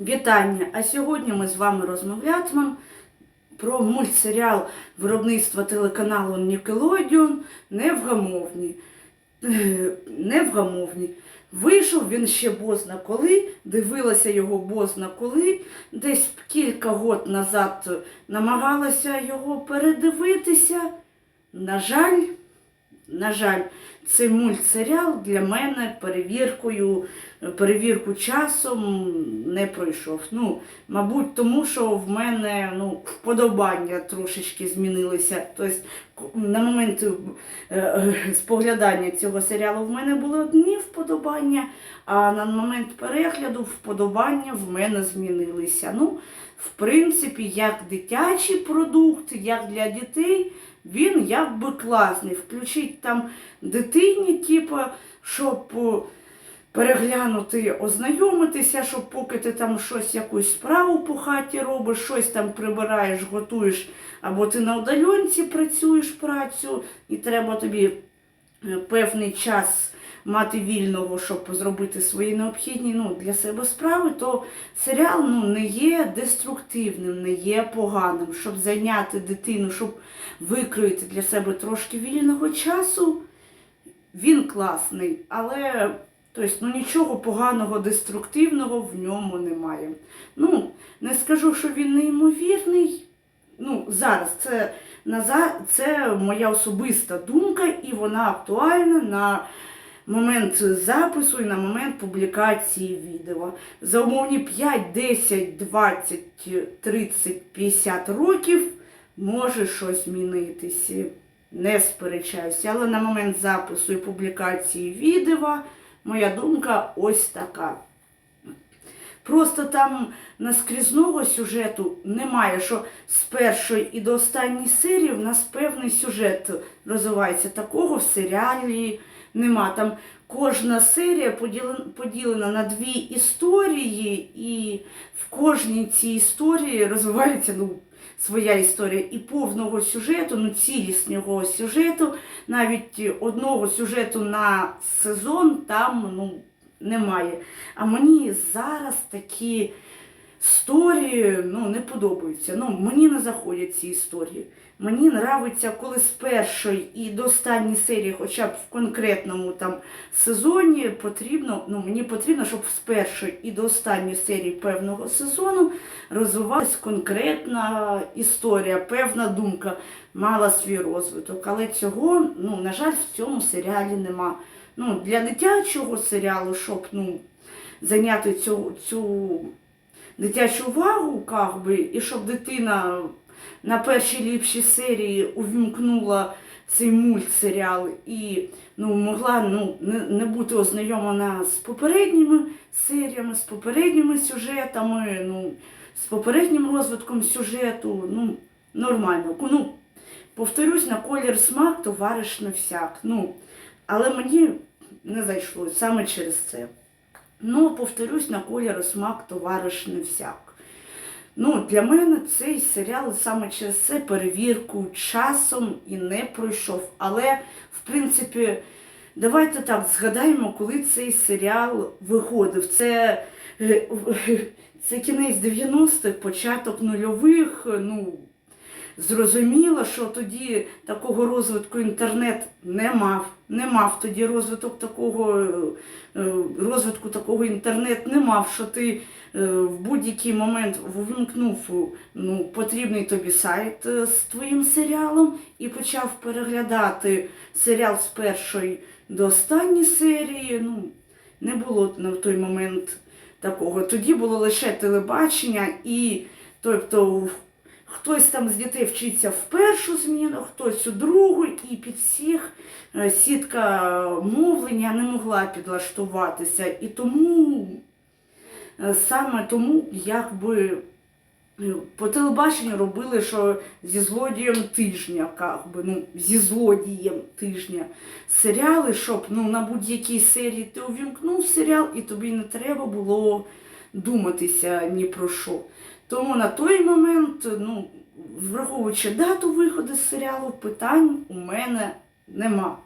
Вітання! А сьогодні ми з вами розмовлятимемо про мультсеріал виробництва телеканалу Nickelodeon Невгамовні. Е, Невгамовні. Вийшов він ще бозна коли, дивилася його бозна коли, десь кілька год назад намагалася його передивитися. На жаль, на жаль, цей мультсеріал для мене перевіркою, перевірку часом не пройшов. Ну, мабуть, тому що в мене ну, вподобання трошечки змінилися. Тобто, на момент е, споглядання цього серіалу в мене були одні вподобання, а на момент перегляду вподобання в мене змінилися. Ну, в принципі, як дитячий продукт, як для дітей, він якби класний. Включить там дитині, типу, щоб переглянути, ознайомитися, щоб поки ти там щось, якусь справу по хаті робиш, щось там прибираєш, готуєш, або ти на удаленці працюєш працю, і треба тобі е, певний час мати вільного, щоб зробити свої необхідні ну, для себе справи, то серіал ну, не є деструктивним, не є поганим, щоб зайняти дитину, щоб викроїти для себе трошки вільного часу. Він класний, але тобто, ну, нічого поганого, деструктивного в ньому немає. Ну, не скажу, що він неймовірний. Ну, зараз це, це моя особиста думка, і вона актуальна на момент запису і на момент публікації відео. За умовні 5, 10, 20, 30, 50 років може щось змінитися. Не сперечаюся, але на момент запису і публікації відео моя думка ось така. Просто там наскрізного сюжету немає, що з першої і до останньої серії в нас певний сюжет розвивається. Такого в серіалі нема. Там кожна серія поділена, на дві історії, і в кожній цій історії розвивається ну, своя історія і повного сюжету, ну цілісного сюжету, навіть одного сюжету на сезон там ну, немає. А мені зараз такі історії ну, не подобаються. Ну, мені не заходять ці історії. Мені нравиться, коли з першої і до останньої серії, хоча б в конкретному там сезоні, потрібно, ну, мені потрібно, щоб з першої і до останньої серії певного сезону розвивалась конкретна історія, певна думка мала свій розвиток. Але цього, ну, на жаль, в цьому серіалі нема. Ну, для дитячого серіалу, щоб ну, зайняти цю, цю дитячу увагу, как би, і щоб дитина на першій ліпшій серії увімкнула цей мультсеріал і ну, могла ну, не, не бути ознайомлена з попередніми серіями, з попередніми сюжетами, ну, з попереднім розвитком сюжету. Ну, нормально. Ну, повторюсь, на колір смак товариш не всяк. Ну, але мені не зайшло саме через це. Ну, повторюсь, на колір смак товариш не всяк. Ну, для мене цей серіал саме через це перевірку часом і не пройшов. Але, в принципі, давайте так згадаємо, коли цей серіал виходив. Це, е, це кінець 90-х, початок нульових. Ну, зрозуміло, що тоді такого розвитку інтернет не мав. Не мав тоді розвиток такого, е, е, розвитку такого інтернет не мав, що ти е, в будь-який момент ввімкнув ну, потрібний тобі сайт з твоїм серіалом і почав переглядати серіал з першої до останньої серії. Ну, не було на той момент такого. Тоді було лише телебачення і тобто хтось там з дітей вчиться в першу зміну, хтось у другу, і під всіх е, сітка мовлення не могла підлаштуватися. І тому е, саме тому якби е, по телебаченню робили, що зі злодієм тижня, как би, ну, зі злодієм тижня серіали, щоб ну, на будь-якій серії ти увімкнув серіал, і тобі не треба було думатися ні про що. Тому на той момент, ну, враховуючи дату виходу з серіалу, питань у мене нема.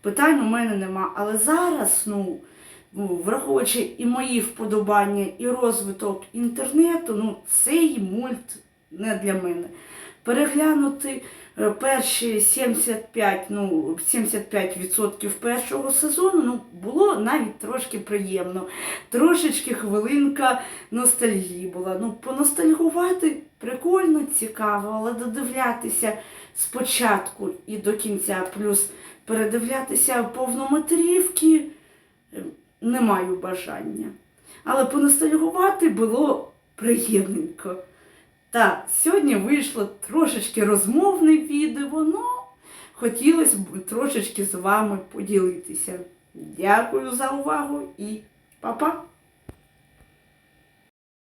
Питань у мене нема. Але зараз, ну, ну, враховуючи і мої вподобання, і розвиток інтернету, ну, цей мульт не для мене. Переглянути е, перші 75, ну, 75% першого сезону ну, було навіть трошки приємно. Трошечки хвилинка ностальгії була. Ну, поностальгувати прикольно, цікаво, але додивлятися спочатку і до кінця, плюс передивлятися повнометрівки е, не маю бажання. Але поностальгувати було приємненько. Так, сьогодні вийшло трошечки розмовне відео, ну хотілося б трошечки з вами поділитися. Дякую за увагу і па-па!